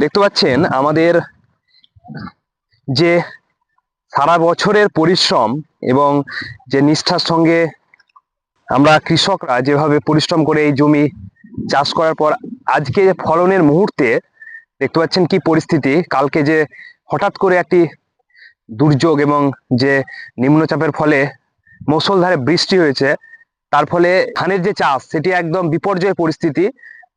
দেখতে পাচ্ছেন আমাদের যে সারা বছরের পরিশ্রম এবং যে নিষ্ঠার সঙ্গে আমরা কৃষকরা যেভাবে পরিশ্রম করে এই জমি চাষ করার পর আজকে ফলনের মুহূর্তে দেখতে পাচ্ছেন কি পরিস্থিতি। কালকে যে হঠাৎ করে একটি দুর্যোগ এবং যে নিম্নচাপের ফলে মুষলধারে বৃষ্টি হয়েছে, তার ফলে ধানের যে চাষ, সেটি একদম বিপর্যয় পরিস্থিতি।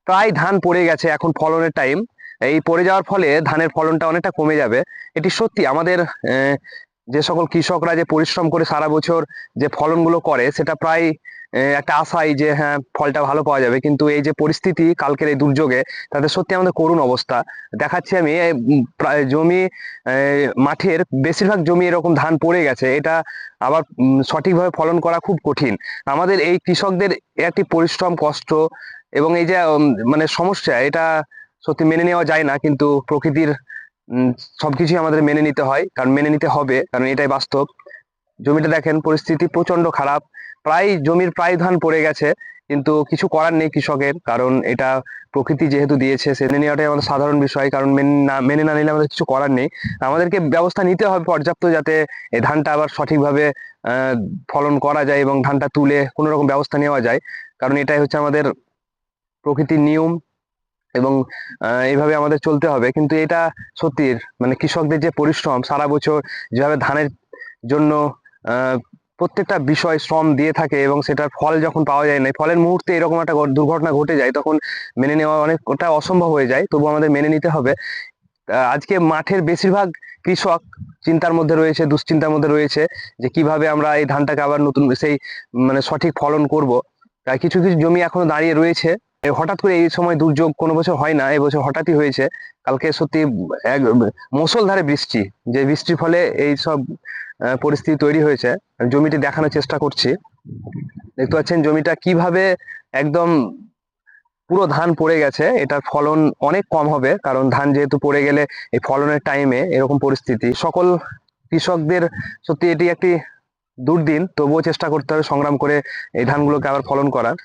প্রায় ধান পড়ে গেছে এখন ফলনের টাইম এই পড়ে যাওয়ার ফলে ধানের ফলনটা অনেকটা কমে যাবে। এটি সত্যি আমাদের যে সকল কৃষকরা যে পরিশ্রম করে সারা বছর যে ফলনগুলো করে, সেটা প্রায় একটা আশাই যে হ্যাঁ ফলটা ভালো পাওয়া যাবে। কিন্তু এই যে পরিস্থিতি কালকের এই দুর্যোগে তাদের সত্যি আমাদের করুণ অবস্থা। দেখাচ্ছি আমি প্রায় জমি মাঠের বেশিরভাগ জমি এরকম ধান পড়ে গেছে। এটা আবার সঠিকভাবে ফলন করা খুব কঠিন। আমাদের এই কৃষকদের একটি পরিশ্রম কষ্ট এবং এই যে মানে সমস্যা, এটা সত্যি মেনে নেওয়া যায় না, কিন্তু প্রকৃতির সবকিছুই আমাদের মেনে নিতে হয়, কারণ মেনে নিতে হবে, কারণ এটাই বাস্তব। জমিটা দেখেন, পরিস্থিতি প্রচণ্ড খারাপ, প্রায় জমির প্রায় ধান পড়ে গেছে, কিন্তু কিছু করার নেই কৃষকের, কারণ এটা প্রকৃতি যেহেতু দিয়েছে, সে মেনে নেওয়াটাই আমাদের সাধারণ বিষয়, কারণ মেনে না মেনে না নিলে আমাদের কিছু করার নেই। আমাদেরকে ব্যবস্থা নিতে হবে পর্যাপ্ত যাতে এই ধানটা আবার সঠিকভাবে ফলন করা যায় এবং ধানটা তুলে কোনো রকম ব্যবস্থা নেওয়া যায়, কারণ এটাই হচ্ছে আমাদের প্রকৃতির নিয়ম। এবং এইভাবে আমাদের চলতে হবে। কিন্তু এটা সত্যি মানে কৃষকদের যে পরিশ্রম, সারা বছর যেভাবে ধানের জন্য প্রত্যেকটা বিষয় শ্রম দিয়ে থাকে এবং সেটার ফল যখন পাওয়া যায় না, ফলের মুহূর্তে এরকম একটা দুর্ঘটনা ঘটে যায়, তখন মেনে নেওয়া অনেকটা অসম্ভব হয়ে যায়। তবু আমাদের মেনে নিতে হবে। আজকে মাঠের বেশিরভাগ কৃষক চিন্তার মধ্যে রয়েছে, দুশ্চিন্তার মধ্যে রয়েছে যে কীভাবে আমরা এই ধানটাকে আবার নতুন, সেই মানে সঠিক ফলন করব। তাই কিছু কিছু জমি এখনও দাঁড়িয়ে রয়েছে। হঠাৎ করে এই সময় দুর্যোগ কোনো বছর হয় না এবছর হঠাৎই হয়েছে। কালকে সত্যি এক মুষলধারে বৃষ্টি, যে বৃষ্টির ফলে এই সব পরিস্থিতি তৈরি হয়েছে। জমিটি দেখানোর চেষ্টা করছি। দেখতে পাচ্ছেন জমিটা কীভাবে একদম পুরো ধান পড়ে গেছে। এটার ফলন অনেক কম হবে, কারণ ধান যেহেতু পড়ে গেলে এই ফলনের টাইমে এরকম পরিস্থিতি। সকল কৃষকদের সত্যি এটি একটি দুর্দিন, তবুও চেষ্টা করতে হবে সংগ্রাম করে এই ধানগুলোকে আবার ফলন করার।